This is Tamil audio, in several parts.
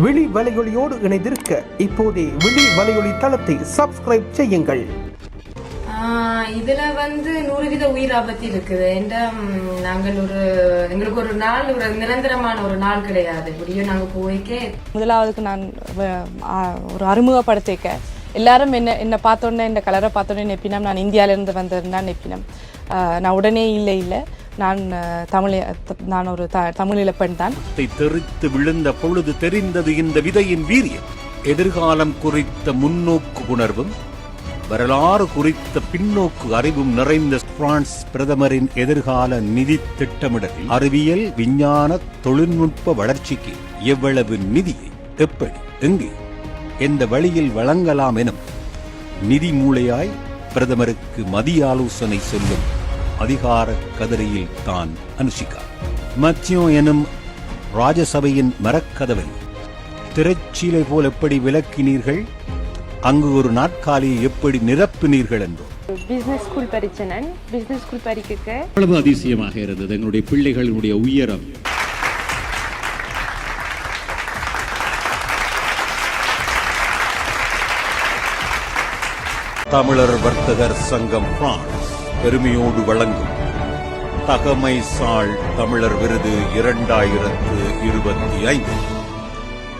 விழி வலையொலியோடு இணைந்திருக்க இப்போதே விழி வலையொலி தளத்தை சப்ஸ்கிரைப் செய்யுங்கள். இதுல வந்து நூறு வித உயிர் ஆபத்து இருக்குது. ம், நாங்கள் ஒரு எங்களுக்கு ஒரு நாள் ஒரு நிரந்தரமான ஒரு நாள் கிடையாது. இப்படியும் நாங்க போய்க்கே. முதலாவதுக்கு நான் ஒரு அறிமுகப்படுத்திக்க எல்லாரும் என்ன என்னை பார்த்தோன்னே இந்த கலரை பார்த்தோன்னே நெப்பினம். நான் இந்தியாவிலேருந்து வந்திருந்தேன் நெப்பினம். ஆ, நான் உடனே இல்லை இல்லை. நான் தமிழ் நான் ஒரு த தமிழீழ பெண் தான். தெரித்து தெறித்து விழுந்த பொழுது தெரிந்தது இந்த விதையின் வீரியம். எதிர்காலம் குறித்த முன்னோக்கு உணர்வும் வரலாறு குறித்த பின்னோக்கு அறிவும் நிறைந்த பிரான்ஸ் பிரதமரின் எதிர்கால நிதி திட்டமிடலில் அறிவியல் விஞ்ஞான தொழில்நுட்ப வளர்ச்சிக்கு எவ்வளவு நிதியை எப்படி எங்கே எந்த வழியில் வழங்கலாம் எனும் நிதி மூளையாய் பிரதமருக்கு மதிய ஆலோசனை சொல்லும் அதிகார கதிரையில் தான் அனுஷிகா மத்தியோ எனும் ராஜசபையின் மரக்கதவை திரைச்சீலை போல் எப்படி விளக்கினீர்கள்? அங்கு ஒரு நாட்காலியை எப்படி நிரப்பினீர்கள் என்றோ பிஸ்னஸ் ஸ்கூல் படித்தேன் நான். பிஸ்னஸ் ஸ்கூல் படிக்க அவ்வளவு அதிசயமாக இருந்தது. எங்களுடைய பிள்ளைகளினுடைய உயரம். தமிழர் வர்த்தகர் சங்கம் பிரான்ஸ் பெருமையோடு வழங்கும். தகமை சாள் தமிழர் விருது இரண்டாயிரத்து இருபத்தி ஐந்து.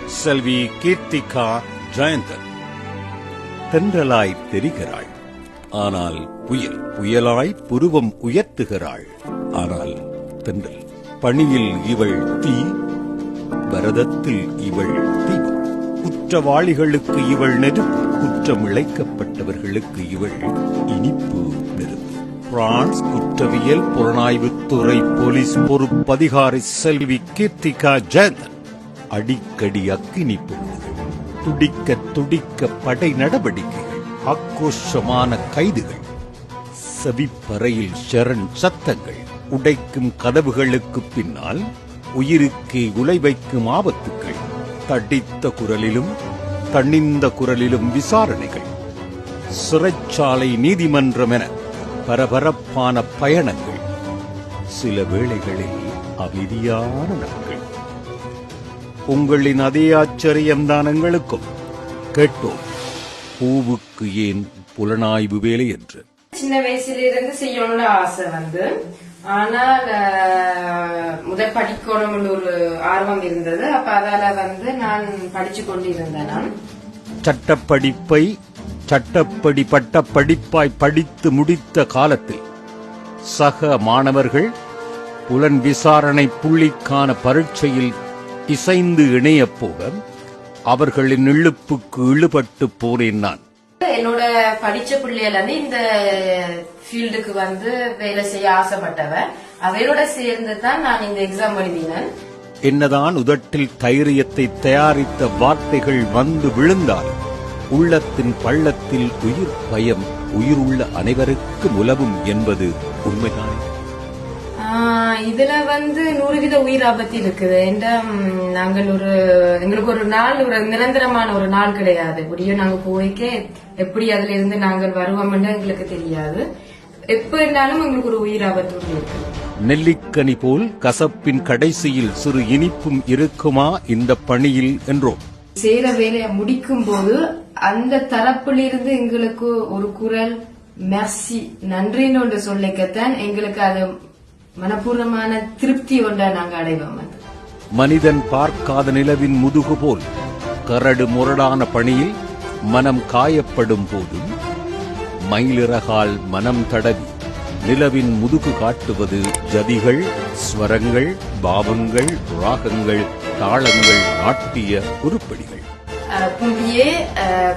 செல்வி கீர்த்திகா ஜெயந்தன். தென்றலாய் தெரிகிறாள். ஆனால் புயல் புயலாய் புருவம் உயர்த்துகிறாள். ஆனால் தென்றல் பணியில் இவள் தீ பரதத்தில் இவள் தீபம் குற்றவாளிகளுக்கு இவள் நெருப்பு குற்றம் இழைக்கப்பட்டவர்களுக்கு இவள் இனிப்பு. பிரான்ஸ் குற்றவியல் புலனாய்வுத்துறை போலீஸ் பொறுப்பதிகாரி செல்வி கீர்த்திகா ஜெயந்தன் அடிக்கடி அக்கினி துடிக்க துடிக்க படை நடவடிக்கைகள் ஆக்ரோஷமான கைதுகள் செவிப்பறையில் சரண் சத்தங்கள் உடைக்கும் கதவுகளுக்கு பின்னால் உயிருக்கே உலை வைக்கும் ஆபத்துக்கள் தடித்த குரலிலும் தணிந்த குரலிலும் விசாரணைகள் சிறைச்சாலை நீதிமன்றம் என பரபரப்பான பயணங்கள் சில வேளைகளில் அமைதியான நாட்கள் உங்களின் அதே ஆச்சரியம்தான் எங்களுக்கும் கேட்டோம் பூவுக்கு ஏன் புலனாய்வு வேலை என்று? சின்ன வயசுல இருந்து செய்யணும்னு ஆசை வந்து. ஆனால் முதல் படிக்கணும்னு ஒரு ஆர்வம் இருந்தது. அப்ப அதால வந்து நான் படிச்சு கொண்டிருந்தேன் நான். சட்டப்படிப்பை சட்டப்படி பட்ட படிப்பாய் படித்து முடித்த காலத்தில் சக மாணவர்கள் புலன் விசாரணை புள்ளிக்கான பரீட்சையில் இசைந்து இணையப் போக அவர்களின் இழுப்புக்கு இழுபட்டு போனேன் நான். என்னோட படிச்ச பிள்ளையில இருந்து இந்த ஃபீல்டுக்கு வந்து வேலை செய்ய ஆசைப்பட்டவ அவையோட சேர்ந்து தான் நான் இந்த எக்ஸாம் எழுதினேன். என்னதான் உதட்டில் தைரியத்தை தயாரித்த வார்த்தைகள் வந்து விழுந்தாலும் உள்ளத்தின் பள்ளத்தில் உயிர் பயம் உயிருள்ள அனைவருக்கும் உலவும் என்பது உண்மைதானே? இதுல வந்து நூறு வித உயிர் ஆபத்து இருக்குது. ம், நாங்கள் ஒரு எங்களுக்கு ஒரு நாள் ஒரு நிரந்தரமான ஒரு நாள் கிடையாது. இப்படியும் நாங்க போய்க்கே எப்படி அதுல இருந்து நாங்கள் வருவோம்னு எங்களுக்கு தெரியாது. எப்ப இருந்தாலும் எங்களுக்கு ஒரு உயிர் ஆபத்து இருக்கு நெல்லிக்கனி போல் கசப்பின் கடைசியில் சிறு இனிப்பும் இருக்குமா இந்த பணியில் என்றோம். செய்யற வேலையை முடிக்கும் போது அந்த தரப்பிலிருந்து எங்களுக்கு ஒரு குரல் மெர்சி நன்றின்னு ஒன்று சொல்லிக்கத்தான் எங்களுக்கு அது மனப்பூர்வமான திருப்தி ஒன்றை நாங்க அடைவோம் மனிதன் பார்க்காத நிலவின் முதுகு போல் கரடு முரடான பணியில் மனம் காயப்படும் போதும் மயிலிறகால் மனம் தடவி நிலவின் முதுகு காட்டுவது ஜதிகள் ஸ்வரங்கள் பாவங்கள் ராகங்கள் தாளங்கள் நாட்டிய உருப்படிகள். பும்பியே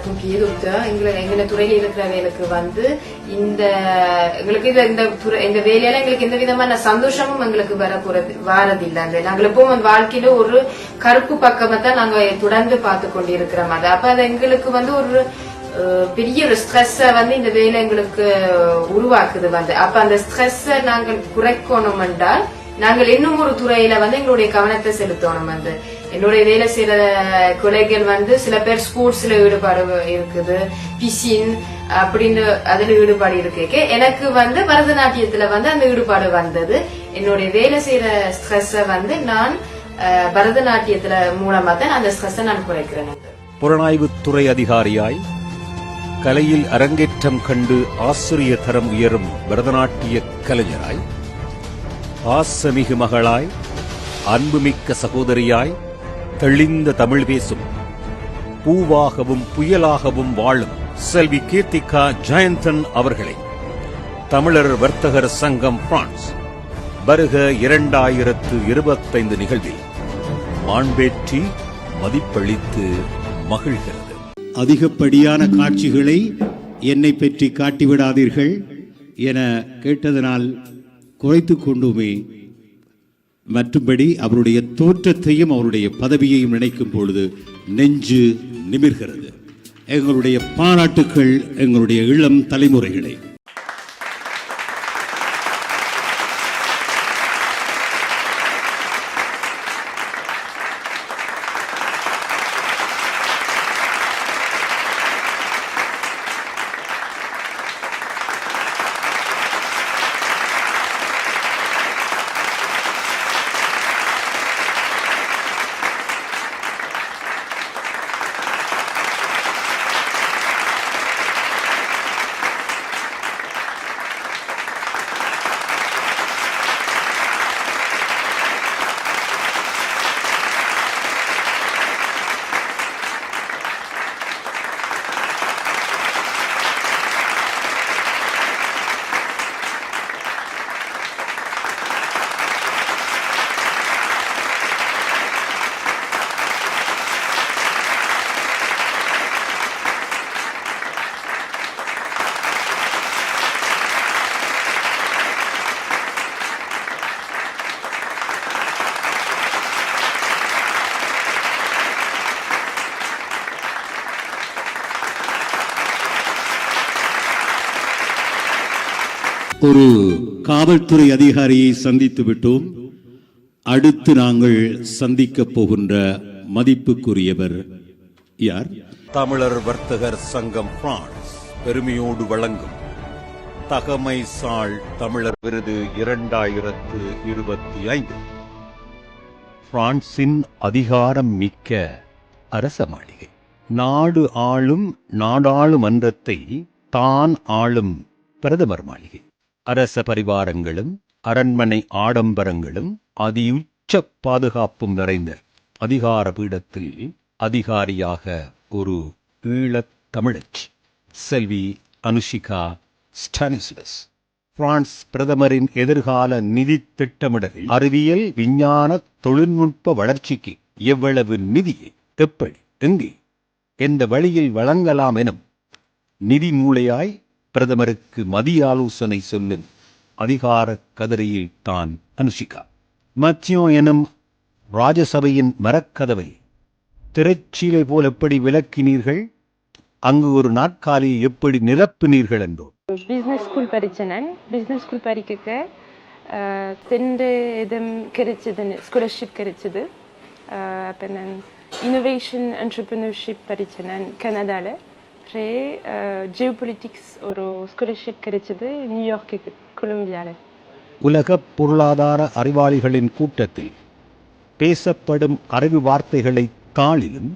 பும்பியே டாக்டர் எங்களை எங்களை துறையில இருக்கிறவங்களுக்கு வந்து இந்த எங்களுக்கு இந்த இந்த துறை- இந்த வேலையால எங்களுக்கு எந்த விதமான சந்தோஷமும் எங்களுக்கு வர போறது வாரதில்லை. அந்த நாங்கள் எப்பவும் வாழ்க்கையில ஒரு கருப்பு பக்கமா தான் நாங்க தொடர்ந்து பார்த்து கொண்டிருக்கிறோம் அது. அப்ப அது எங்களுக்கு வந்து ஒரு பெரிய ஒரு ஸ்ட்ரெஸ் வந்து இந்த வேலை எங்களுக்கு உருவாக்குது வந்து. அப்ப அந்த ஸ்ட்ரெஸ் நாங்கள் குறைக்கணும் என்றால் நாங்கள் இன்னும் ஒரு துறையில வந்து எங்களுடைய கவனத்தை செலுத்தணும் வந்து. என்னுடைய வேலை செய்யற கொலைகள் வந்து சில பேர் ஸ்போர்ட்ஸ்ல ஈடுபாடு இருக்குது பிசின் அப்படின்னு அதுல ஈடுபாடு இருக்கு. எனக்கு வந்து பரதநாட்டியத்துல வந்து அந்த ஈடுபாடு வந்தது. என்னுடைய வேலை செய்யற ஸ்ட்ரெஸ்ஸ வந்து நான் பரதநாட்டியத்துல மூலமா தான் அந்த ஸ்ட்ரெஸ்ஸை நான் குறைக்கிறேன். புலனாய்வுத்துறை அதிகாரியாய் கலையில் அரங்கேற்றம் கண்டு ஆசிரிய தரம் உயரும் பரதநாட்டிய கலைஞராய் பாசமிகு மகளாய் அன்புமிக்க சகோதரியாய் தெளிந்த தமிழ் பேசும். பூவாகவும் புயலாகவும் வாழும் செல்வி கீர்த்திகா ஜெயந்தன் அவர்களை. தமிழர் வர்த்தகர் சங்கம் பிரான்ஸ். வருக இரண்டாயிரத்து இருபத்தைந்து நிகழ்வில் மாண்பேற்றி மதிப்பளித்து மகிழ்கிறது. அதிகப்படியான காட்சிகளை என்னை பற்றி காட்டிவிடாதீர்கள் என கேட்டதனால் குறைத்து கொண்டுமே மற்றும்படி அவருடைய தோற்றத்தையும் அவருடைய பதவியையும் நினைக்கும் பொழுது நெஞ்சு நிமிர்கிறது. எங்களுடைய பாராட்டுக்கள் எங்களுடைய இளம் தலைமுறைகளை. ஒரு காவல்துறை அதிகாரியை சந்தித்து விட்டோம் அடுத்து நாங்கள் சந்திக்கப் போகின்ற மதிப்புக்குரியவர் யார்? தமிழர் வர்த்தகர் சங்கம் பிரான்ஸ் பெருமையோடு வழங்கும். தகமை சாள் தமிழர் விருது இரண்டாயிரத்து இருபத்தி ஐந்து பிரான்சின் அதிகாரம் மிக்க அரச மாளிகை. நாடு ஆளும் நாடாளுமன்றத்தை தான் ஆளும் பிரதமர் மாளிகை. அரச பரிவாரங்களும் அரண்மனை ஆடம்பரங்களும் அதியுச்ச பாதுகாப்பும் நிறைந்த அதிகார பீடத்தில் அதிகாரியாக ஒரு ஈழத் தமிழச்சி செல்வி அனுஷிகா ஸ்டானிஸ்லஸ் பிரான்ஸ் பிரதமரின் எதிர்கால நிதி திட்டமிடலில் அறிவியல் விஞ்ஞான தொழில்நுட்ப வளர்ச்சிக்கு எவ்வளவு நிதியை எப்படி எங்கே எந்த வழியில் வழங்கலாம் எனும் நிதி மூளையாய் பிரதமருக்கு மதிய ஆலோசனை சொல்லும் அதிகார கதிரையில் தான் அனுஷிகா. மத்தியம் எனும் ராஜசபையின் மரக்கதவை திரைச்சீலை போல் எப்படி விளக்கினீர்கள்? அங்கு ஒரு நாற்காலியை எப்படி நிரப்பினீர்கள் என்றோ பிஸ்னஸ் ஸ்கூல் படித்தேன் பிஸ்னஸ் ஸ்கூல் படிக்க ரெண்டு இதும் கிடைச்சது ஸ்காலர்ஷிப் கிடைச்சது அப்போ நான் இனோவேஷன் என்டர்பிரினர்ஷிப் படித்தேன் கனடாவில் ரே ஜியோ பொலிட்டிக்ஸ் ஒரு ஸ்காலர்ஷிப் கிடைச்சது நியூயார்க்கு கொலம்பியாவில் உலக பொருளாதார அறிவாளிகளின் கூட்டத்தில் பேசப்படும் அறிவு வார்த்தைகளை தாளிலும்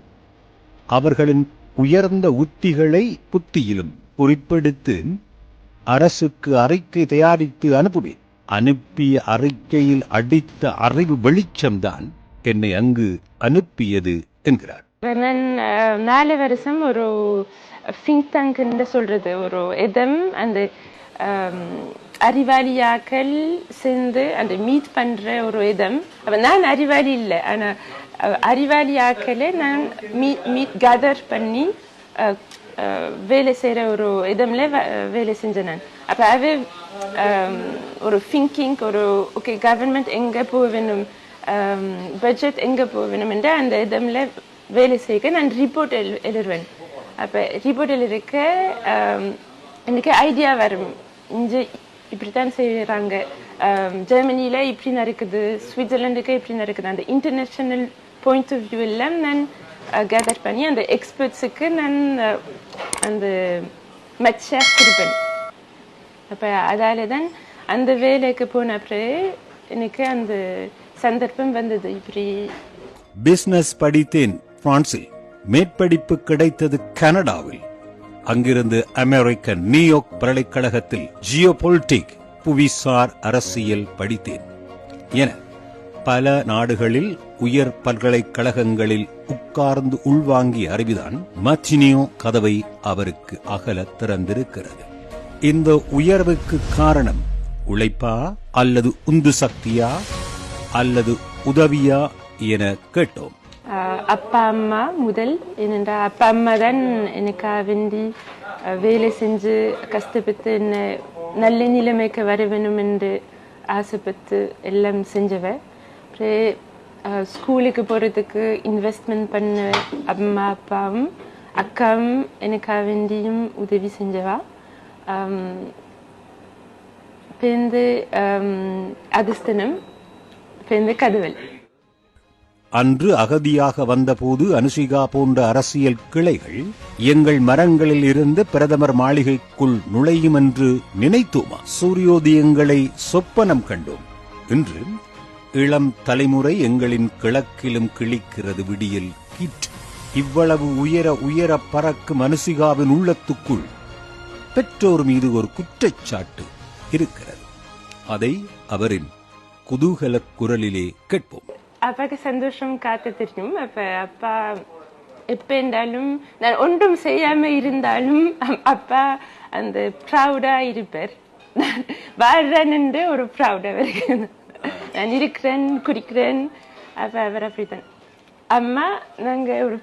அவர்களின் உயர்ந்த உத்திகளை புத்தியிலும் குறிப்பெடுத்து அரசுக்கு அறிக்கை தயாரித்து அனுப்புவேன் அனுப்பிய அறிக்கையில் அடித்த அறிவு வெளிச்சம்தான் என்னை அங்கு அனுப்பியது என்கிறார். நான் நாலு வருஷம் ஒரு திங்க் டேங்க்ன்னு சொல்றது ஒரு இதம் அந்த அறிவாளியாக்கள் சேர்ந்து அந்த மீட் பண்ற ஒரு இதம் அப்போ நான் அறிவாளி இல்லை ஆனா அறிவாளியாக்களை நான் மீட் மீட் கேதர் பண்ணி வேலை செய்யற ஒரு இடம்ல வேலை செஞ்சேன் நான். அப்ப அது ஒரு திங்கிங் ஒரு ஓகே கவர்மெண்ட் எங்க போக வேணும் பட்ஜெட் எங்க போக வேணும் என்று அந்த இடம்ல வேலை செய்ய நான் ரிப்போர்ட் எழு எழுதுவேன். அப்போ ரிப்போர்ட் இருக்க எனக்கு ஐடியா வரும். இங்கே இப்படித்தான் செய்கிறாங்க ஜெர்மனியில் இப்படி நடக்குது சுவிட்சர்லாண்டுக்கு இப்படி நடக்குது. அந்த இன்டர்நேஷ்னல் பாயிண்ட் ஆஃப் வியூ எல்லாம் நான் கேதர் பண்ணி அந்த எக்ஸ்பர்ட்ஸுக்கு நான் அந்த மெச்சர் கொடுப்பேன். அப்போ அதால் தான் அந்த வேலைக்கு போன அப்புறம் எனக்கு அந்த சந்தர்ப்பம் வந்தது. இப்படி பிஸ்னஸ் படித்தேன் பிரான்சில் மேற்படிப்பு கிடைத்தது கனடாவில். அங்கிருந்து அமெரிக்க நியூயார்க் பல்கலைக்கழகத்தில் ஜியோபொலிட்டிக் புவிசார் அரசியல் படித்தேன். என பல நாடுகளில் உயர் பல்கலைக்கழகங்களில் உட்கார்ந்து உள்வாங்கிய அறிவுதான் மச்சினியோ கதவை அவருக்கு அகல திறந்திருக்கிறது. இந்த உயர்வுக்கு காரணம் உழைப்பா அல்லது உந்து சக்தியா அல்லது உதவியா என கேட்டோம். அப்பா அம்மா முதல். ஏனென்றால் அப்பா அம்மா தான் எனக்காக வேண்டி வேலை செஞ்சு கஷ்டப்பட்டு என்னை நல்ல நிலைமைக்கு வர வேணும் என்று ஆசைப்பட்டு எல்லாம் செஞ்சவன் அப்புறம் ஸ்கூலுக்கு போகிறதுக்கு இன்வெஸ்ட்மெண்ட் பண்ண அம்மா அப்பாவும் அக்காவும் எனக்காக வேண்டியும் உதவி செஞ்சவா. பேருந்து அதிர்ஷ்டனம் பேருந்து கதவல். அன்று அகதியாக வந்தபோது அனுசிகா போன்ற அரசியல் கிளைகள் எங்கள் மரங்களில் இருந்து பிரதமர் மாளிகைக்குள் நுழையும் என்று நினைத்தோமா? சூரியோதயங்களை சொப்பனம் கண்டோம். இன்று இளம் தலைமுறை எங்களின் கிழக்கிலும் கிழிக்கிறது விடியல் கீற்று. இவ்வளவு உயர உயர பறக்கும் அனுசிகாவின் உள்ளத்துக்குள் பெற்றோர் மீது ஒரு குற்றச்சாட்டு இருக்கிறது. அதை அவரின் குதூகலக் குரலிலே கேட்போம். அப்பாவுக்கு சந்தோஷம் காத்த தெரியும் அப்ப அப்பா எப்ப இருந்தாலும் நான் ஒன்றும் செய்யாம இருந்தாலும் அம்- அப்பா அந்த ப்ரௌடா இருப்பார் நான் வாழ்றேன்னு ஒரு ப்ரௌடா இருக்கு நான் இருக்கிறேன் குடிக்கிறேன் அப்ப அவர் அப்படித்தான் அம்மா நாங்க ஒரு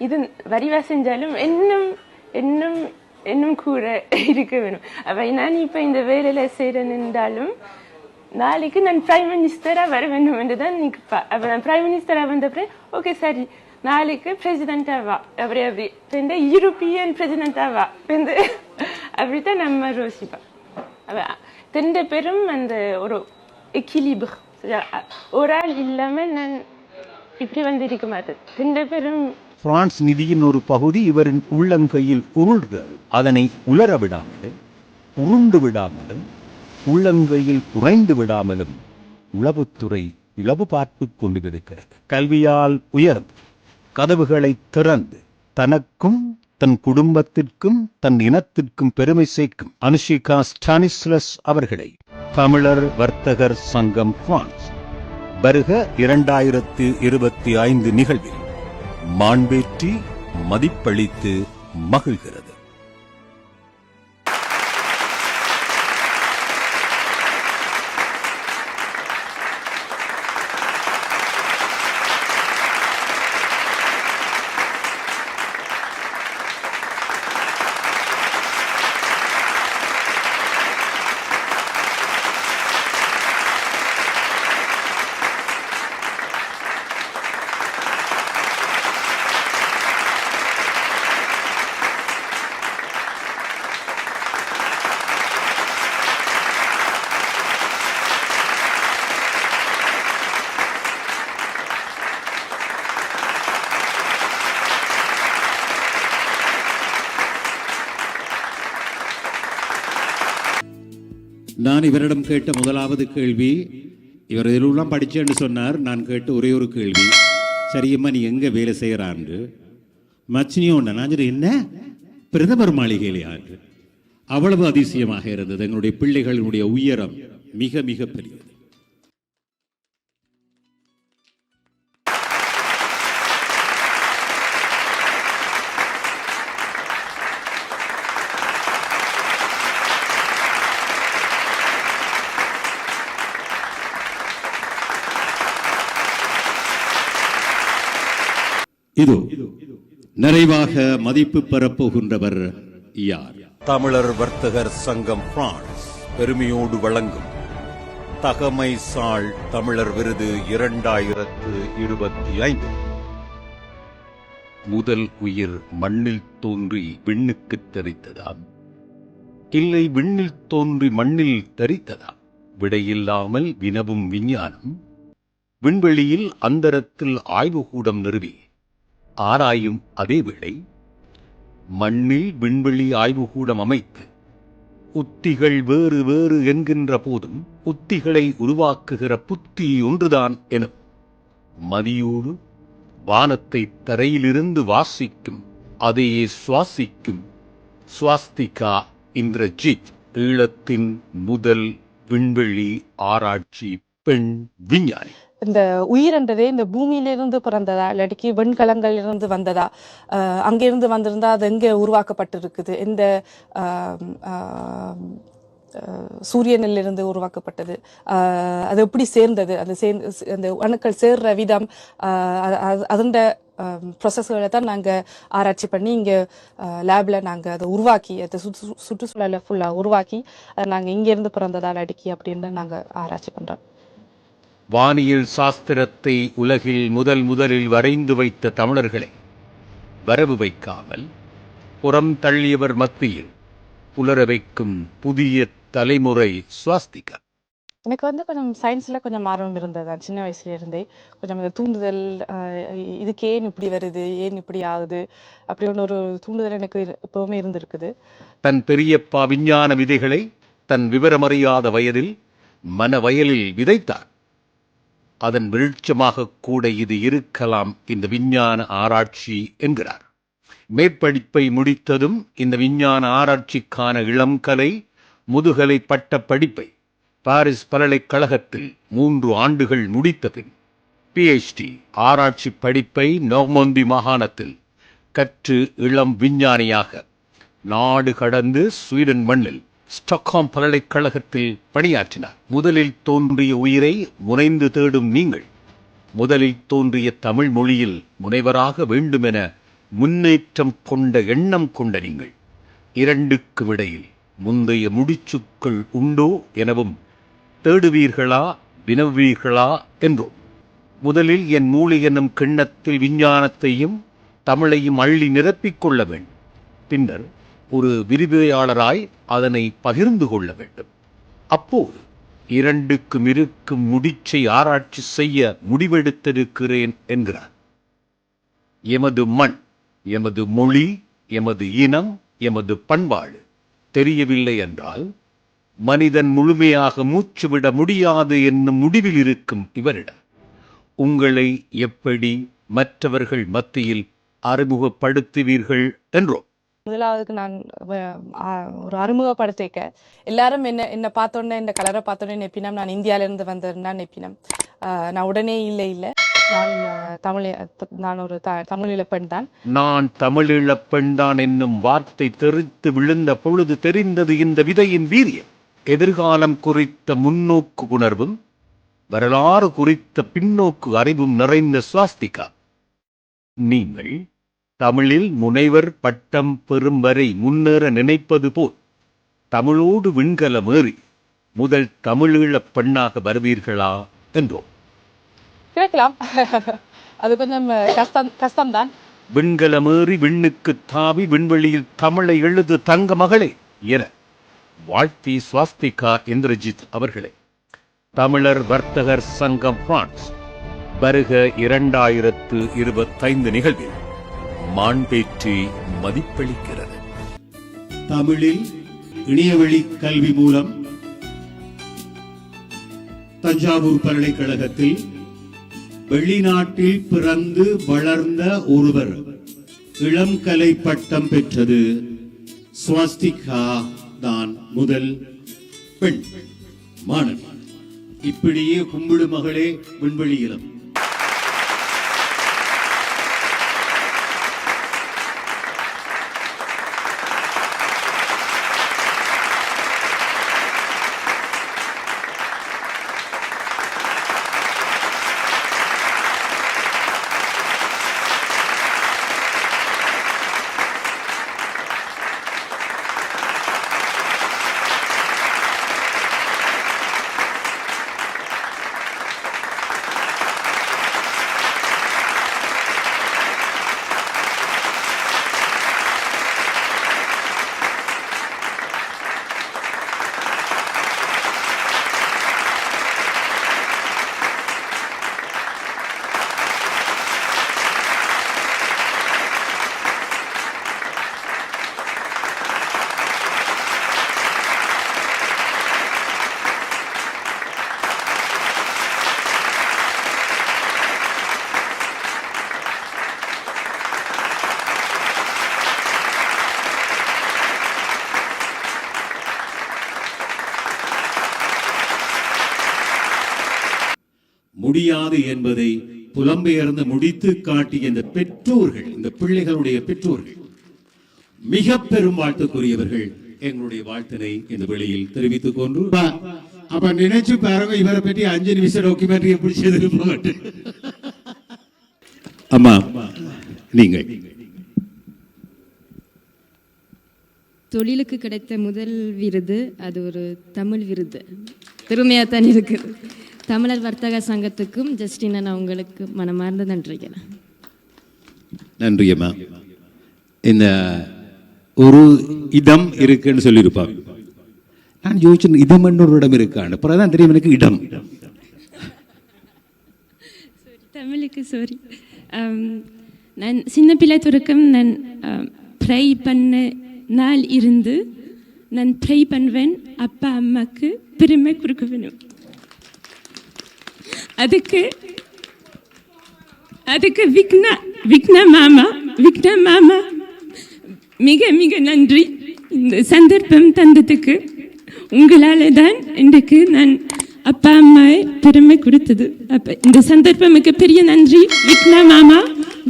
இது வரிவா செஞ்சாலும் இன்னும் இன்னும் இன்னும் கூட இருக்க வேணும் அப்ப நான் இப்ப இந்த வேலையில செய்யறேன் என்றாலும் நாளைக்கு நான் பிரைம் மினிஸ்டரா வர வேண்டும் என்று தான் நிற்பா அப்ப நான் பிரைம் மினிஸ்டரா வந்த ஓகே சரி நாளைக்கு பிரசிடென்டா வா அப்படி அப்படி இந்த யூரோப்பியன் பிரசிடென்டா வா அப்படி அப்படித்தான் நம்ம யோசிப்பா அவ ரெண்டு பேரும் அந்த ஒரு எக்கிலிபர் ஒரு ஆள் இல்லாமல் நான் இப்படி வந்திருக்க மாட்டேன் ரெண்டு பேரும் பிரான்ஸ் நிதியின் ஒரு பகுதி இவரின் உள்ளங்கையில் உருள்கிறது அதனை உலர விடாமல் உருண்டு விடாமலும் உள்ளங்கையில் குறைந்து விடாமலும் உளவுத்துறை இளவு பார்த்து கொண்டிருக்கிறது. கல்வியால் உயர் கதவுகளை திறந்து தனக்கும் தன் குடும்பத்திற்கும் தன் இனத்திற்கும் பெருமை சேர்க்கும் அனுஷிகா ஸ்டானிஸ்லஸ் அவர்களை தமிழர் வர்த்தகர் சங்கம் பிரான்ஸ் வருக இரண்டாயிரத்து இருபத்தி ஐந்து நிகழ்வில் மாண்பேற்றி மதிப்பளித்து மகிழ்கிறது. நான் இவரிடம் கேட்ட முதலாவது கேள்வி இவர் இதெல்லாம் படித்தேன்னு சொன்னார் நான் கேட்ட ஒரே ஒரு கேள்வி. சரியம்மா நீ எங்கே வேலை செய்கிறான்னு மச்சினியோண்ட நான் சொல்லி என்ன? பிரதமர் மாளிகையிலே அவ்வளவு அதிசயமாக இருந்தது. எங்களுடைய பிள்ளைகளினுடைய உயரம் மிக மிக பெரியது. இதோ நிறைவாக மதிப்பு பெறப்போகின்றவர் யார்? தமிழர் வர்த்தகர் சங்கம் பிரான்ஸ் பெருமையோடு வழங்கும். தகமை சாள் தமிழர் விருது இரண்டாயிரத்து இருபத்தி ஐந்து முதல் உயிர் மண்ணில் தோன்றி விண்ணுக்குத் தெரித்ததா இல்லை விண்ணில் தோன்றி மண்ணில் தரித்ததா விடையில்லாமல் வினவும் விஞ்ஞானம். விண்வெளியில் அந்தரத்தில் ஆய்வுகூடம் நிறுவி ஆராயும் அதே வேளை மண்ணில் விண்வெளி ஆய்வுகூடம் அமைத்து உத்திகள் வேறு வேறு என்கின்ற போதும் உத்திகளை உருவாக்குகிற புத்தி ஒன்றுதான் எனும் மதியோடு வானத்தை தரையிலிருந்து வாசிக்கும் அதையே சுவாசிக்கும் சுவாஸ்திகா இந்திரஜித் ஈழத்தின் முதல் விண்வெளி ஆராய்ச்சி பெண் விஞ்ஞானி. இந்த உயிர்ன்றதே இந்த பூமியிலிருந்து பிறந்ததா இல்லாட்டிக்கு வெண்கலங்கள் இருந்து வந்ததா அங்கிருந்து வந்திருந்தா அது எங்கே உருவாக்கப்பட்டிருக்குது? இந்த சூரியனிலிருந்து உருவாக்கப்பட்டது? அது எப்படி சேர்ந்தது? அது சேர்ந்து அந்த அணுக்கள் சேர்ற விதம் அதுண்ட ப்ரொசஸ்களை தான் நாங்கள் ஆராய்ச்சி பண்ணி இங்கே லேபில் நாங்கள் அதை உருவாக்கி அதை சுற்று சுற்றுச்சூழலை ஃபுல்லாக உருவாக்கி அதை நாங்கள் இங்கேருந்து பிறந்ததா அடுக்கி அப்படின்னு நாங்கள் ஆராய்ச்சி பண்ணுறோம் வானியல் சாஸ்திரத்தை உலகில் முதல் முதலில் வரைந்து வைத்த தமிழர்களை வரவு வைக்காமல் புறம் தள்ளியவர் மத்தியில் புலர வைக்கும் புதிய தலைமுறை சுவாஸ்திகா எனக்கு வந்து கொஞ்சம் சயின்ஸில் கொஞ்சம் ஆர்வம் இருந்தது தான் சின்ன வயசுல இருந்தே கொஞ்சம் இந்த தூண்டுதல் இதுக்கு ஏன் இப்படி வருது ஏன் இப்படி ஆகுது அப்படின்னு ஒரு தூண்டுதல் எனக்கு எப்பவுமே இருந்திருக்குது. தன் பெரியப்பா விஞ்ஞான விதைகளை தன் விவரமறியாத வயதில் மன வயலில் விதைத்தார். அதன் வெளிச்சமாக கூட இது இருக்கலாம் இந்த விஞ்ஞான ஆராய்ச்சி என்கிறார். மேற்படிப்பை முடித்ததும் இந்த விஞ்ஞான ஆராய்ச்சிக்கான இளம்கலை முதுகலை பட்ட படிப்பை பாரிஸ் பல்கலைக்கழகத்தில் மூன்று ஆண்டுகள் முடித்த பிஹெச்டி பிஎச்டி ஆராய்ச்சி படிப்பை நோமந்தி மாகாணத்தில் கற்று இளம் விஞ்ஞானியாக நாடு கடந்து ஸ்வீடன் மண்ணில் ஸ்டாக்ஹாம் பல்கலைக்கழகத்தில் பணியாற்றினார். முதலில் தோன்றிய உயிரை முனைந்து தேடும் நீங்கள். முதலில் தோன்றிய தமிழ் மொழியில் முனைவராக வேண்டுமென முன்னேற்றம் கொண்ட எண்ணம் கொண்ட நீங்கள். இரண்டுக்கு இடையில் முந்தைய முடிச்சுக்கள் உண்டோ எனவும் தேடுவீர்களா வினவுவீர்களா என்றோம் முதலில் என் மூளை என்னும் கிண்ணத்தில் விஞ்ஞானத்தையும் தமிழையும் அள்ளி நிரப்பிக்கொள்ள வேண்டும். பின்னர் ஒரு விரிவுரையாளராய் அதனை பகிர்ந்து கொள்ள வேண்டும். அப்போது இரண்டுக்கும் இருக்கும் முடிச்சை ஆராய்ச்சி செய்ய முடிவெடுத்திருக்கிறேன் என்கிறார். எமது மண் எமது மொழி எமது இனம் எமது பண்பாடு தெரியவில்லை என்றால் மனிதன் முழுமையாக மூச்சுவிட முடியாது என்னும் முடிவில் இருக்கும் இவரிடம் உங்களை எப்படி மற்றவர்கள் மத்தியில் அறிமுகப்படுத்துவீர்கள் என்றோ முதலாவதுக்கு நான் ஒரு அறிமுகப்படுத்திக்க. எல்லாரும் என்ன என்ன பார்த்தோன்னே இந்த கலரை பார்த்தோன்னே நெப்பினம். நான் இந்தியாவிலேருந்து வந்திருந்தா நெப்பினம். நான் உடனே இல்லை இல்லை. நான் தமிழ் நான் ஒரு த தமிழீழ பெண் தான். நான் தமிழீழப் பெண்தான் என்னும் வார்த்தை தெரித்து விழுந்த பொழுது தெரிந்தது இந்த விதையின் வீரியம். எதிர்காலம் குறித்த முன்னோக்கு உணர்வும் வரலாறு குறித்த பின்னோக்கு அறிவும் நிறைந்த சுவாஸ்திகா. நீங்கள் தமிழில் முனைவர் பட்டம் பெறும் வரை முன்னேற நினைப்பது போல் தமிழோடு விண்கலமேறி முதல் தமிழீழப் பெண்ணாக வருவீர்களா என்றோம். கேட்கலாம். அது கொஞ்சம் கஷ்டம் கஷ்டம்தான். விண்கலமேறி விண்ணுக்கு தாவி விண்வெளியில் தமிழை எழுது தங்க மகளே என வாழ்த்தி சுவாஸ்திகா இந்திரஜித் அவர்களே. தமிழர் வர்த்தகர் சங்கம் பிரான்ஸ் வருக இரண்டாயிரத்து இருபத்தைந்து நிகழ்வில் மாண்பேற்றி மதிப்பளிக்கிறது. தமிழில் இணையவழி கல்வி மூலம் தஞ்சாவூர் பல்கலைக்கழகத்தில் வெளிநாட்டில் பிறந்து வளர்ந்த ஒருவர் இளங்கலை பட்டம் பெற்றது. ஸ்வாஸ்திகா தான் முதல் பெண் மாணவி. இப்படியே கும்பிடு மகளே விண்வெளியிலும் முடியாது என்பதை புலம்பெயர்ந்து முடித்து காட்டிய இந்த பெற்றோர்கள் இந்த பிள்ளைகளுடைய பெற்றோர்கள் மிக பெரும் வாழ்த்துக்குரியவர்கள் எங்களுடைய வாழ்த்தினை இந்த வெளியில் தெரிவித்துக் கொண்டு. அப்ப- நினைச்சு பாருங்க இவரை பற்றி அஞ்சு நிமிஷம் டாக்குமெண்ட்ரி எப்படி செய்திருப்பாங்க அம்மா நீங்கள். தொழிலுக்கு கிடைத்த முதல் விருது அது ஒரு தமிழ் விருது. பெருமையாக தான் இருக்குது. தமிழர் வர்த்தக சங்கத்துக்கும் ஜஸ்டின் நான் உங்களுக்கு மனமார்ந்த நன்றிகள் நன்றி அம்மா இந்த ஒரு இதம் இருக்குன்னு சொல்லியிருப்பாங்க. நான் யோசிச்சேன் இதம் ஒரு இடம் இருக்கான்னு. அப்புறம் தான் தெரியும் எனக்கு இடம். தமிழுக்கு சாரி நான் சின்ன பிள்ளை துறக்கம் நான் ப்ரை பண்ண நாள் இருந்து நான் ப்ரை பண்ணுவேன் அப்பா அம்மாக்கு பெருமை கொடுக்க வேணும் அதுக்கு அதுக்கு விக்னா விக்னா மாமா விக்னா மாமா மிக மிக நன்றி. இந்த சந்தர்ப்பம் தந்ததுக்கு உங்களால் தான் இன்றைக்கு நான் அப்பா அம்மாவை பெருமை கொடுத்தது. அப்போ இந்த சந்தர்ப்பம் மிக பெரிய நன்றி. விக்னா மாமா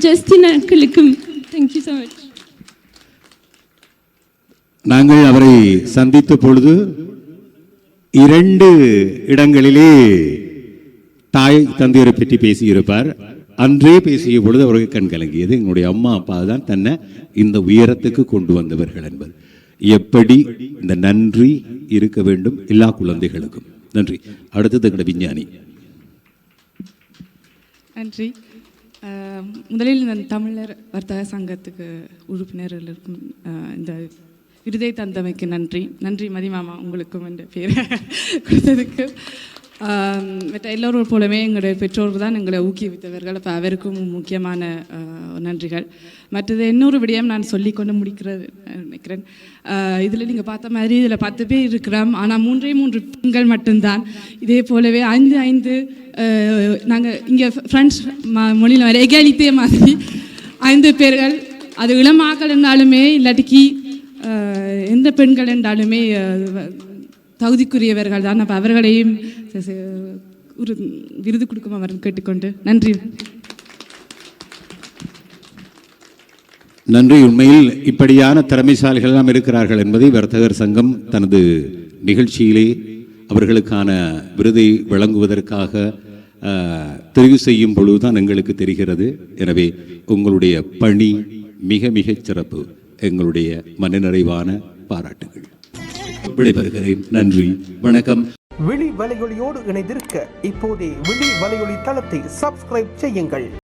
ஜஸ்டின் அக்களுக்கும் தேங்க்யூ ஸோ மச் நாங்கள் அவரை சந்தித்த பொழுது இரண்டு இடங்களிலே தாய் தந்தையரை பற்றி பேசியிருப்பார். அன்றே பேசிய பொழுது அவருக்கு கண் கலங்கியது. எங்களுடைய அம்மா அப்பா தான் தன்னை இந்த உயரத்துக்கு கொண்டு வந்தவர்கள் என்பது. எப்படி இந்த நன்றி இருக்க வேண்டும் எல்லா குழந்தைகளுக்கும். நன்றி. அடுத்தது எங்களுடைய விஞ்ஞானி. நன்றி. முதலில் நான் தமிழர் வர்த்தக சங்கத்துக்கு உறுப்பினர்களுக்கும் இருக்கும் இந்த விருதை தந்தமைக்கு நன்றி. நன்றி மதிமாமா உங்களுக்கும் என்ற பேரை கொடுத்ததுக்கு. மற்ற எல்லோரும் போலவே எங்களுடைய பெற்றோர்கள் தான் எங்களை ஊக்குவித்தவர்கள். அப்போ அவருக்கும் முக்கியமான நன்றிகள். மற்றது இன்னொரு விடயம் நான் சொல்லிக்கொண்டு முடிக்கிறது நினைக்கிறேன். இதில் நீங்கள் பார்த்த மாதிரி இதில் பத்து பேர் இருக்கிறோம். ஆனால் மூன்றே மூன்று பெண்கள் மட்டும்தான். இதே போலவே ஐந்து ஐந்து நாங்கள் இங்கே ஃப்ரெண்ட்ஸ் மொழியில் வர எகாலித்தே மாதிரி ஐந்து பேர்கள். அது இளமாக்கள் என்றாலுமே இல்லாட்டிக்கு எந்த பெண்கள் என்றாலுமே தகுதிக்குரியவர்கள் தான். அப்போ அவர்களையும் ஒரு விருது கொடுக்கும் அவர் கேட்டுக்கொண்டு. நன்றி. நன்றி. உண்மையில் இப்படியான திறமைசாலிகள் எல்லாம் இருக்கிறார்கள் என்பதை வர்த்தகர் சங்கம் தனது நிகழ்ச்சியிலே அவர்களுக்கான விருதை வழங்குவதற்காக தெரிவு செய்யும் பொழுதுதான் எங்களுக்கு தெரிகிறது. எனவே உங்களுடைய பணி மிக மிகச் சிறப்பு. எங்களுடைய மனநிறைவான பாராட்டுகள். விடைபெறுகிறேன். நன்றி. வணக்கம். விழி வலையொலியோடு இணைந்திருக்க இப்போதே விழி வலையொலி தளத்தை சப்ஸ்கிரைப் செய்யுங்கள்.